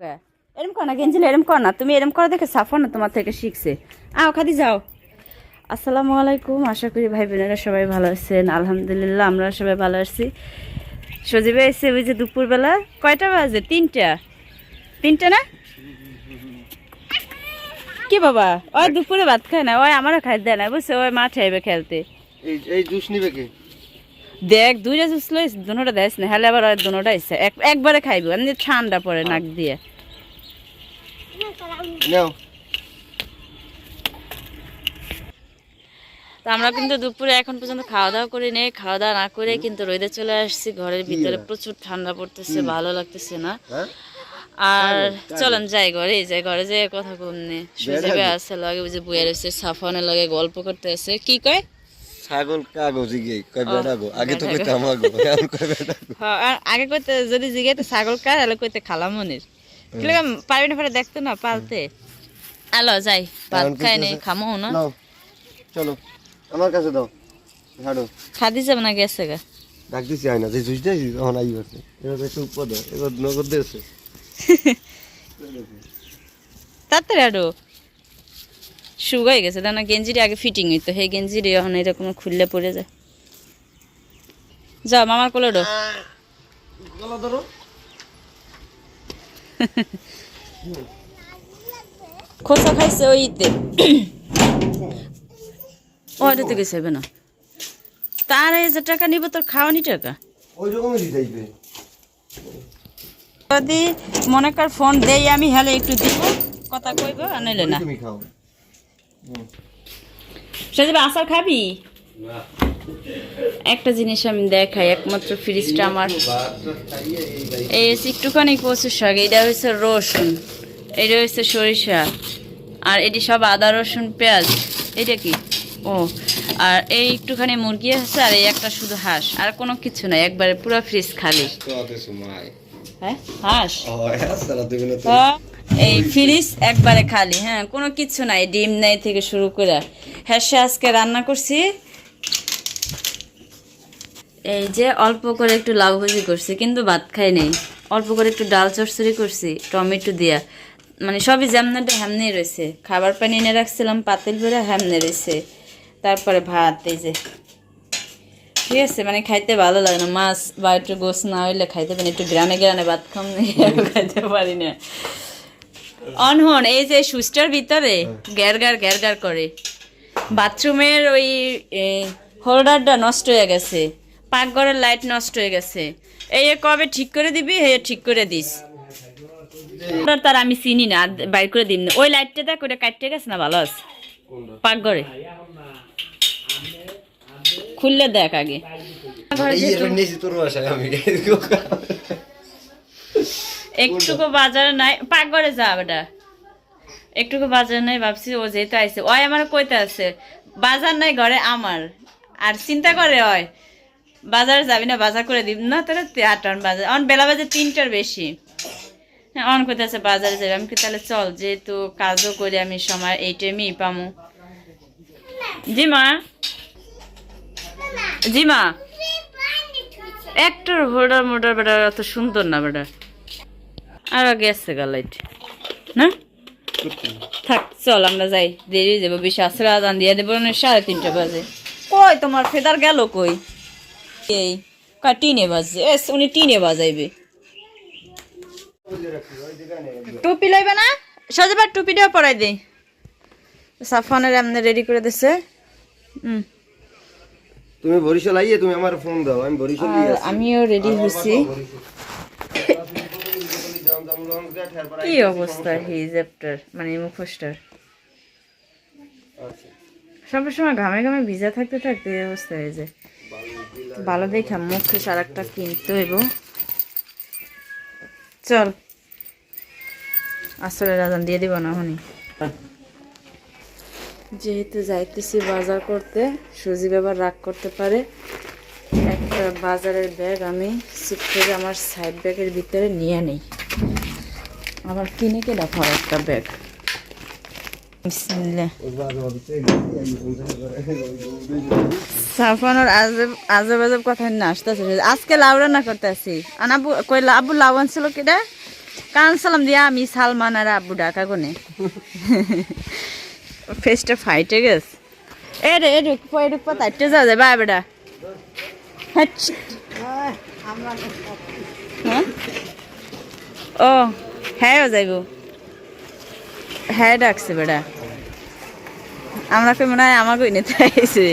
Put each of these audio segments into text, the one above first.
এরম কর না গেঞ্জিল এরম কর না। তুমি এরম করে দেখে সাফা না তোমার থেকে শিখছে। আও, খাদি যাও। আসসালামু আলাইকুম, আশা করি ভাই বোনেরা সবাই ভালো আছেন। আলহামদুলিল্লাহ আমরা সবাই ভালো আছি। সজীবে এসে ওই যে দুপুরবেলা, কয়টা বাজে? তিনটা। তিনটা না? কি বাবা? ওই দুপুরে ভাত খায় না, ওই আমারও খাই দেয় না, বুঝছে? ওই মাঠে খেলতে। এই জুস নিবে কে? দেখ দুইটা জুস লইস দুনোটা দেয় না হলে আবার দুনোটা ইচ্ছে একবারে খাইব এমনি ঠান্ডা পড়ে নাক দিয়ে। তো আমরা কিন্তু দুপুরে এখন পর্যন্ত খাওয়া দাওয়া করি নেই খাওয়া দাওয়া না করে কিন্তু রোদে চলে আসছি ঘরের ভিতরে প্রচুর ঠান্ডা পড়তেছে ভালো লাগতেছে না। হ্যাঁ? আর চলেন যাই ঘরে যাই ঘরে যাই কথা কমনে সুযোগে আছে লাগে বুঝে বইয়া রয়েছে সাফানের লাগে গল্প করতে আছে। কি কয়? ছাগল কাগজ ইগে কয় বেড়া গো আগে তো কইতে আমার গো এখন কয় বেড়া গো হ্যাঁ, আগে কইতে যদি জিগাইতে ছাগল কার তাহলে কইতে খালামনির কীরকম পারবি না পারে দেখতো না পালতে? আলো যাই এখন খাই নেই খামো না। চলো আমার কাছে দাও হাঁটো। খাদি যাবে না গেছে গা। ডাক দিছি আয় না যে জুস দিয়েছি তখন আই করছে এবার একটু উপর দাও এবার নগদ দিয়েছে। তাড়াতাড়ি আরও শুকাই গেছে। তার গেঞ্জিটি আগে ফিটিং হইতো। সেই গেঞ্জিটি এখন এরকম খুললে পড়ে যায়। যা মামার কোলে ডো ধরো। খোসা খাইছে ওই ইতে। ওইটাতে গেছে হবে না। তার এই যে টাকা নিব তোর খাওয়ানি টাকা। ওই রকমই দিতে যদি মনে কর ফোন দেই আমি হেলে একটু দিব। কথা কইব আনলে না। তুমি খাও সেজন্য আচার খাবি? একটা জিনিস আমি দেখাই একমাত্র ফ্রিজটা আমার। এই একটুখানি কচুর শাক এটা হচ্ছে রসুন এটা হচ্ছে সরিষা আর এটি সব আদা রসুন পেঁয়াজ এটা কি? ও আর এই একটুখানি মুরগি আছে আর এই একটা শুধু হাঁস আর কোনো কিছু নাই একবারে পুরো ফ্রিজ খালি। হ্যাঁ হাঁস? এই ফ্রিজ একবারে খালি হ্যাঁ কোনো কিছু নাই, ডিম নাই থেকে শুরু করে। হ্যাঁ আজকে রান্না করছি। এই যে অল্প করে একটু লাউ ভাজি করছি, কিন্তু ভাত খাই নেই। অল্প করে একটু ডাল চচ্চড়ি করছি, টমেটো দিয়া। মানে সবই যেমনাটা হ্যামনে রয়েছে। খাবার পানি এনে রাখছিলাম, পাতিল করে হ্যামনে রয়েছে। তারপরে ভাত, এই যে। ঠিক আছে মানে খাইতে ভালো লাগে না। মাছ বা একটু গোস না হইলে খাইতে পারি। একটু গ্রামে গ্রামে ভাত খাম খাইতে পারি না। অনহন এই যে সুইচটার ভিতরে? গ্যার গ্যার গ্যার গ্যার করে। বাথরুমের ওই হোল্ডারটা নষ্ট হয়ে গেছে। পাকঘরের লাইট নষ্ট হয়ে গেছে। এই কবে ঠিক করে দিবি হে ঠিক করে দিস। তার আমি চিনি না বাইর করে দিম না। ওই লাইটটা দেখ ওটা কাটতে গেছে না ভালো আছে? পাকঘরে। খুললে দেখ আগে এই এর নিয়েছি তোর বাসায় আমি একটুকু বাজারে নাই পাকঘরে যা বেটা। একটুকু বাজার নাই ভাবছি ও যেতে আইছে। ওই আমার কইতে আছে বাজার নাই ঘরে আমার। আর চিন্তা করে ওই বাজার যাবি না বাজার করে দিব না তোরা আটটার বাজার। অন বেলা বাজে তিনটার বেশি। হ্যাঁ অন কইতে আছে বাজারে যাবে। আমি কি তাহলে চল যেহেতু কাজও করি আমি সময় এই টাইমেই পামু। জিমা? জিমা? একটার হোল্ডার মোল্ডার বেটা অত সুন্দর না বেটা। আরও গেছে গা লাইট। না? থাক চল আমরা যাই। দেরি হয়ে যাব বেশি আসলে আদান দিয়ে দেবো সাড়ে তিনটা বাজে। কই তোমার ফেদার গেল কই? এই কা টিনে বাজছে এস উনি টিনে বাজাইবে। টুপি লইবে না? সজবার টুপিটাও পরাই দে। সাফানের এমনি রেডি করে দিছে। হুম তুমি বরিশাল আইয়ে তুমি আমার ফোন দাও আমি বরিশাল আমিও রেডি হয়েছি কি অবস্থা হিজাবটার মানে মুখোশটার? সব সময় ঘামে ঘামে ভিজা থাকতে থাকতে এই অবস্থা হয়ে যায়। ভালো দেখা মুখোশ আর একটা কিনতে হইব। চল। আসলে রাজান দিয়ে দিব না হনি। যেহেতু যাইতেছি বাজার করতে সুজি ব্যবহার রাগ করতে পারে। একটা বাজারের ব্যাগ আমি সিট করে আমার সাইড ব্যাগের ভিতরে নিয়ে নেই। আবার কিনে কে দেখো একটা ব্যাগ সাফানোর কথা না আসতেছে। আজকে লাউ রান্না করতেছি। আনাবু কই আবু লাউ আনছিল কেটা কান সালাম দিয়া আমি সালমান আর আব্বু ডাকা কোনে? ফেসটা ফাইটে এ রে এ পয় যায় বেটা। হ্যাঁ হ্যাঁ? ও। হ্যাঁ যাইব। হ্যাঁ ডাকছে বেটা। আমরা মনে হয় আমাকে নিতে আইছে।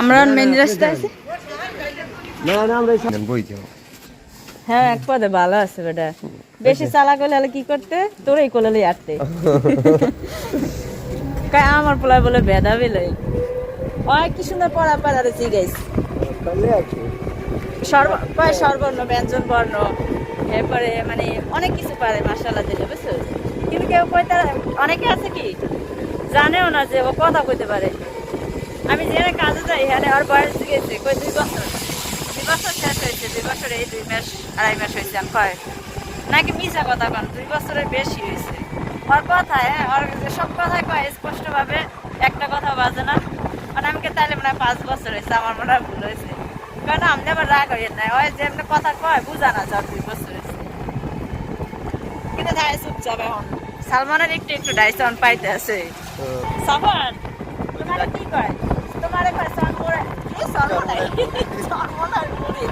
আমরা মেন রাস্তা আছে? না না আমরা বই কেন হ্যাঁ এক পদে ভালো আছে বেটা। বেশি চালা করলে হলে কি করতে? তোরই কোলালে আটতে। কাই আমার পোলা বলে বেদা বেলাই অনেক কি সুন্দর পড়া পাড়া রে জিগাইস আছে। সর্ব কয় সর্বর্ণ ব্যঞ্জন বর্ণ এরপরে মানে অনেক কিছু পারে মাসাল্লাহ দিলে, বুঝছ? কিন্তু কেউ কয় তার, অনেকে আছে কি, জানেও না যে ও কথা কইতে পারে। আমি যেখানে কাজে যাই, এখানে ওর বয়স গেছে, কই দুই বছর? দুই বছর শেষ হয়েছে, দুই বছর এই দুই মাস, আড়াই মাস হয়েছে, আমি কয়। নাকি মিশা কথা কন, দুই বছরের বেশি হয়েছে। ওর কথা হ্যাঁ ওর সব কথাই কয়, স্পষ্টভাবে একটা কথা বাজে না। মানে আমাকে তাহলে মনে হয় পাঁচ বছর হয়েছে, আমার মনে হয় ভুল হয়েছে। আবার রাগ হইয়েন না ওই যে এমনি কথা কয় বুঝা না যাও দুই বছর হয়েছে কিন্তু তাই চুপচাপ এখন। সালমানের একটু একটু ডাইসন পাইতে আছে। সাফান তোমার কি কয়? তোমার কয় কি মুড়ি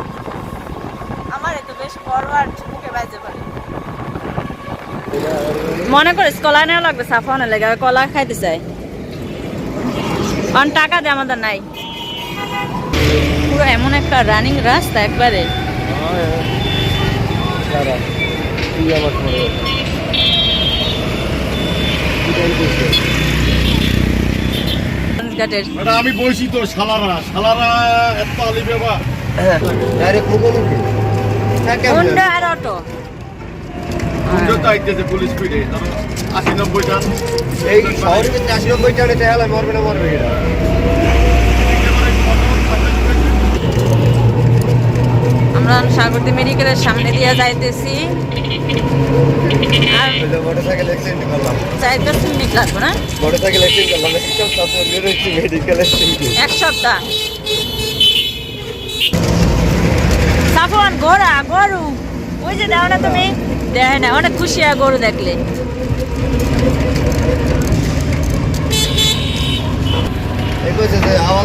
আমার এত বেশ ফরওয়ার্ড মুখে বাজে পারে। মনে করিস কলা নেওয়া লাগবে সাফানের লেগে কলা খাইতে চাই অন টাকা দে আমাদের নাই। পুরো এমন একটা রানিং রাস্তা একবারে। আমি বলছি তো শালারা শালারা এত বাবা হ্যাঁ ডাইরেক্ট হ্যাঁ হুন্ডা আর অটো যত আইতেছে পুলিশ পিড়ে আশি নব্বই টান এই শহরের আশি নব্বই টানে মরবে না মরবে আমরা সাগরদি মেডিকেলের সামনে দিয়ে যাইতেছি। আর মোটরসাইকেল অ্যাক্সিডেন্ট করলাম। চার দশ মিনিট না? মোটরসাইকেল অ্যাক্সিডেন্ট করলাম। একদম তারপর বেরোচ্ছি মেডিকেল অ্যাক্সিডেন্ট এক সপ্তাহ? সাফন ঘোড়া গরু। ওই যে দাও না তুমি? দেখে না অনেক খুশি হয় গরু দেখলে এই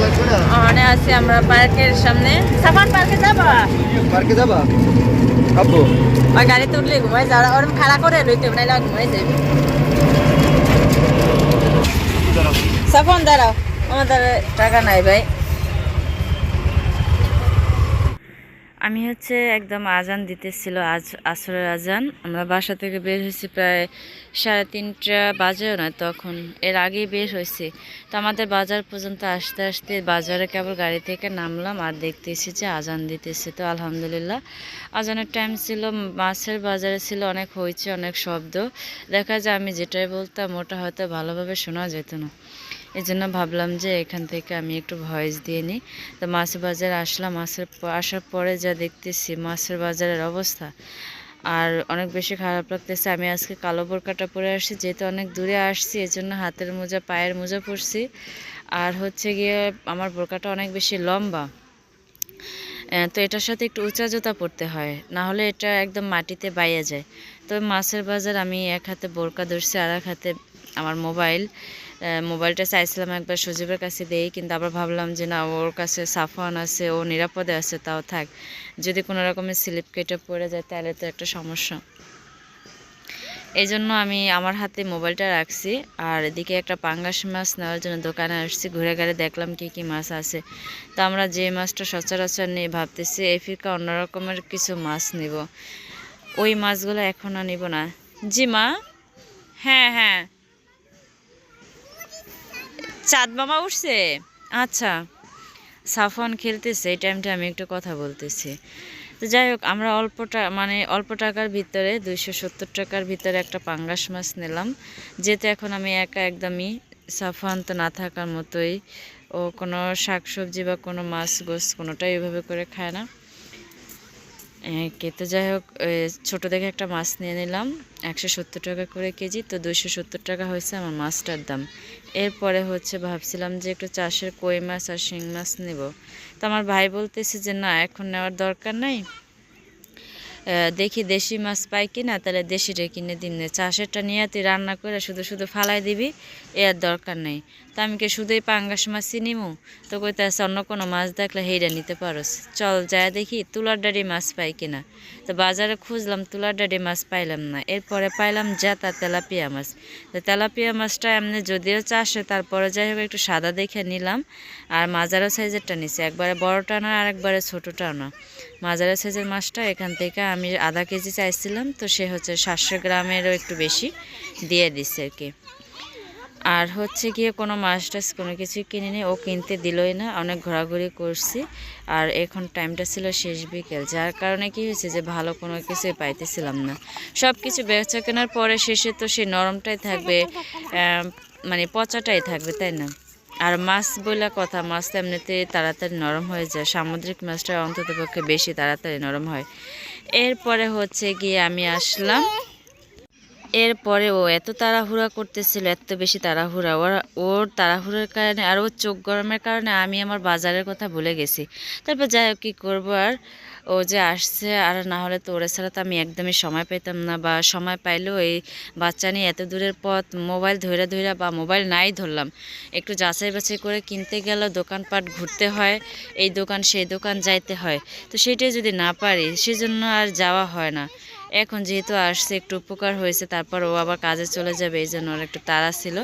কইছে যে আওয়াজ লাগবে না ওখানে আছি আমরা পার্কের সামনে। সাফান পার্কে যাবা? পার্কে যাবা? আব্বু আর গাড়িতে উঠলে ঘুমাই যাওয়া ওরম খাড়া করে হবে নাইলে ঘুমাই যাবে সাফন দাঁড়াও আমাদের টাকা নাই ভাই। আমি হচ্ছে একদম আজান দিতেছিল আজ আসরের আজান। আমরা বাসা থেকে বের হয়েছি প্রায় সাড়ে তিনটা বাজেও না তখন, এর আগেই বের হয়েছি। তো আমাদের বাজার পর্যন্ত আসতে আসতে বাজারে কেবল গাড়ি থেকে নামলাম আর দেখতেছি যে আজান দিতেছে। তো আলহামদুলিল্লাহ, আজানের টাইম ছিল, মাছের বাজারে ছিল অনেক হয়েছে অনেক শব্দ। দেখা যায় আমি যেটাই বলতাম, ওটা হয়তো ভালোভাবে শোনা যেত না। এই জন্য ভাবলাম যে এখান থেকে আমি একটু ভয়েস দিয়ে নিই। তো মাছ বাজারে আসলাম, মাছের আসার পরে যা দেখতেছি মাছের বাজারের অবস্থা। আর অনেক বেশি খারাপ লাগতেছে। আমি আজকে কালো বোরকাটা পরে আসছি, যেহেতু অনেক দূরে আসছি এই জন্য হাতের মোজা, পায়ের মোজা পরছি। আর হচ্ছে গিয়ে আমার বোরকাটা অনেক বেশি লম্বা। তো এটার সাথে একটু উঁচা জুতা পরতে হয়, না হলে এটা একদম মাটিতে বাইয়া যায়। তো মাছের বাজার আমি এক হাতে বোরকা ধরছি, আর এক হাতে আমার মোবাইল। মোবাইলটা চাইছিলাম একবার সজীবের কাছে দেই, কিন্তু আবার ভাবলাম যে না, ওর কাছে সাফান আছে, ও নিরাপদে আছে, তাও থাক। যদি কোনো রকমের স্লিপ কেটে পড়ে যায়, তাহলে তো একটা সমস্যা। এই জন্য আমি আমার হাতে মোবাইলটা রাখছি, আর এদিকে একটা পাঙ্গাস মাছ নেওয়ার জন্য দোকানে আসছি, ঘুরে ঘুরে দেখলাম কি কি মাছ আছে। তো আমরা যে মাছটা সচরাচর নিয়ে ভাবতেছি এই ফিরকা অন্য রকমের কিছু মাছ নিব। ওই মাছগুলো এখন আর নিব না। জি মা? হ্যাঁ হ্যাঁ। চাঁদ মামা উঠছে? আচ্ছা। সাফন খেলতেছে, এই টাইমটা আমি একটু কথা বলতেছি। তো যাই হোক, আমরা অল্পটা মানে অল্প টাকার ভিতরে, দুইশো সত্তর টাকার ভিতরে একটা পাঙ্গাস মাছ নিলাম। যেহেতু এখন আমি একা একদমই সাফান তো না থাকার মতোই, ও কোনো শাকসবজি বা কোনো মাছ গোস কোনোটাই ওইভাবে করে খায় না। কে তো যাই হোক ছোট দেখে একটা মাছ নিয়ে নিলাম। একশো সত্তর টাকা করে কেজি, তো দুইশো সত্তর টাকা হয়েছে আমার মাছটার দাম। এরপরে হচ্ছে ভাবছিলাম যে একটু চাষের কই মাছ আর শিং মাছ নেব। তো আমার ভাই বলতেছে যে, না, এখন নেওয়ার দরকার নাই। দেখি দেশি মাছ পাই কিনা, তাহলে দেশিটা কিনে দিন। চাষেরটা নিয়ে তুই রান্না করে শুধু শুধু ফালাই দিবি এ আর দরকার নেই। তো আমি কি শুধুই পাঙ্গাস মাছই নিমু? তো কইতে আছে অন্য কোনো মাছ দেখলে হেইটা নিতে পারোস। চল যায় দেখি তুলার ডাড়ি মাছ পাই কিনা। তো বাজারে খুঁজলাম, তুলার ডাড়ি মাছ পাইলাম না। এরপরে পাইলাম জাতা তেলাপিয়া মাছ। তো তেলাপিয়া মাছটা এমনি যদিও চাষে তারপরে যাই হোক একটু সাদা দেখে নিলাম। আর মাজারো সাইজেরটা নিছি। একবারে বড়টা না, আর একবারে ছোটোটাও না। মাজারা সাইজের মাছটা এখান থেকে আমি আধা কেজি চাইছিলাম, তো সে হচ্ছে সাতশো গ্রামেরও একটু বেশি দিয়ে দিচ্ছে আর কি। আর হচ্ছে গিয়ে কোনো মাছ টাছ কোনো কিছুই কিনিনি, ও কিনতে দিলই না, অনেক ঘোরাঘুরি করছি। আর এখন টাইমটা ছিল শেষ বিকেল, যার কারণে কি হয়েছে যে ভালো কোনো কিছুই পাইতেছিলাম না। সব কিছু বেচা কেনার পরে শেষে তো সেই নরমটাই থাকবে মানে পচাটাই থাকবে, তাই না? আর মাছ বলে কথা, মাছ তো এমনিতে তাড়াতাড়ি নরম হয়ে যায়, সামুদ্রিক মাছটা অন্তত পক্ষে বেশি তাড়াতাড়ি নরম হয়। এরপরে হচ্ছে গিয়ে আমি আসলাম এরপরে ও এত তাড়াহুড়া করতেছিল, এত বেশি তাড়াহুড়া। ওর ওর তাড়াহুড়োর কারণে আর ওর চোখ গরমের কারণে আমি আমার বাজারের কথা ভুলে গেছি। তারপর যাই হোক, কী করব আর? ও যে আসছে, আর না হলে তো ওরা ছাড়া তো আমি একদমই সময় পেতাম না বা সময় পাইলেও এই বাচ্চা নিয়ে এত দূরের পথ, মোবাইল ধরে ধরে বা মোবাইল নাই ধরলাম। একটু যাচাই বাছাই করে কিনতে গেলে দোকানপাট ঘুরতে হয়, এই দোকান সেই দোকান যাইতে হয়। তো সেটাই যদি না পারি, সেজন্য আর যাওয়া হয় না। এখন যেহেতু আসছে, একটু উপকার হয়েছে, তারপর ও আবার কাজে চলে যাবে, এই জন্য ওর একটু তাড়া ছিল।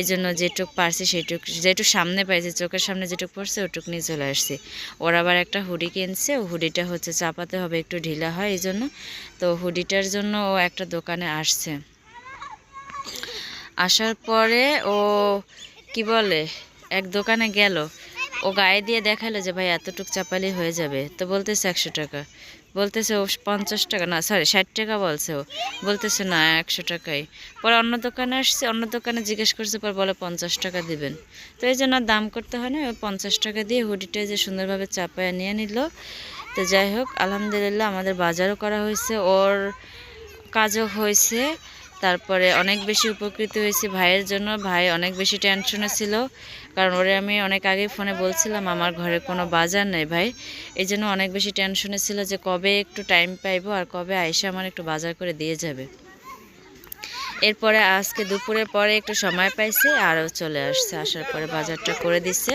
এই জন্য যেটুক পারছি সেটুক, যেটুক সামনে পাইছে, চোখের সামনে যেটুক পড়ছে, ওটুক নিয়ে চলে আসছি। ওর আবার একটা হুডি কিনছে, ও হুডিটা হচ্ছে চাপাতে হবে, একটু ঢিলা হয়, এই জন্য। তো হুডিটার জন্য ও একটা দোকানে আসছে। আসার পরে ও, কি বলে, এক দোকানে গেল। ও গায়ে দিয়ে দেখাল যে, ভাই, এতটুক চাপালি হয়ে যাবে। তো বলতেছে একশো টাকা। বলতেছে, ও পঞ্চাশ টাকা। না সরি ষাট টাকা বলছে ও। বলতেছে, না, একশো টাকাই। পরে অন্য দোকানে আসছে, অন্য দোকানে জিজ্ঞেস করছে, পর বলে, পঞ্চাশ টাকা দিবেন। তো এই জন্য দাম করতে হয় না পঞ্চাশ টাকা দিয়ে হুডিটা যে সুন্দরভাবে চাপায় নিয়ে নিল। তো যাই হোক, আলহামদুলিল্লাহ আমাদের বাজারও করা হয়েছে, ওর কাজও হয়েছে। তারপরে অনেক বেশি উপকৃত হয়েছে ভাইয়ের জন্য। ভাই অনেক বেশি টেনশনে ছিল। কারণ ওরে আমি অনেক আগে ফোনে বলছিলাম, আমার ঘরে কোনো বাজার নেই ভাই। এই জন্য অনেক বেশি টেনশনে ছিল যে কবে একটু টাইম পাইবো আর কবে আয়সা আমার একটু বাজার করে দিয়ে যাবে। এরপরে আজকে দুপুরের পরে একটু সময় পাইছে, আরও চলে আসছে, আসার পরে বাজারটা করে দিচ্ছে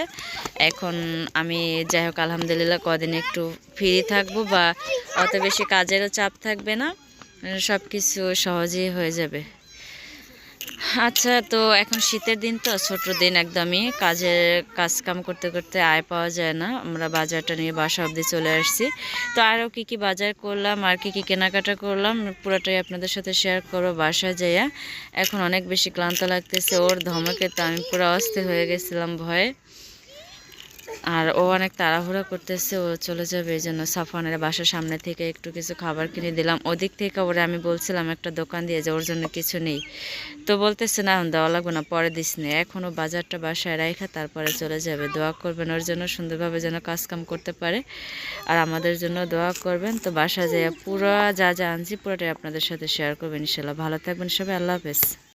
এখন আমি যাই হোক, আলহামদুলিল্লাহ কদিন একটু ফ্রি থাকব বা অত বেশি কাজেরও চাপ থাকবে না। সব কিছু সহজেই হয়ে যাবে। আচ্ছা তো এখন শীতের দিন তো, ছোট দিন একদমই। কাজের কাজ কাম করতে করতে আয় পাওয়া যায় না। আমরা বাজারটা নিয়ে বাসা অবধি চলে আসছি। তো আরও কি কি বাজার করলাম, আর কি কি কেনাকাটা করলাম, পুরোটাই আপনাদের সাথে শেয়ার করব বাসা যাইয়া। এখন অনেক বেশি ক্লান্ত লাগতেছে, ওর ধমকে তো আমি পুরো অস্থির হয়ে গেছিলাম ভয়ে। আর ও অনেক তাড়াহুড়া করতেছে, ও চলে যাবে, এই জন্য সাফানের বাসার সামনে থেকে একটু কিছু খাবার কিনে দিলাম। ওদিক থেকে ওরে আমি বলছিলাম, একটা দোকান দিয়ে যে, ওর জন্য কিছু নেই। তো বলতেছে, না, দেওয়া লাগবে না, পরে দিস নে। এখনও বাজারটা বাসায় রাখা তারপরে চলে যাবে। দোয়া করবেন, ওর জন্য সুন্দরভাবে যেন কাজকাম করতে পারে। আর আমাদের জন্য দোয়া করবেন। তো বাসা যায় পুরো যা যা আনছি, পুরোটাই আপনাদের সাথে শেয়ার করবেন ইনশাল্লাহ। ভালো থাকবেন সবাই, আল্লাহ হাফেজ।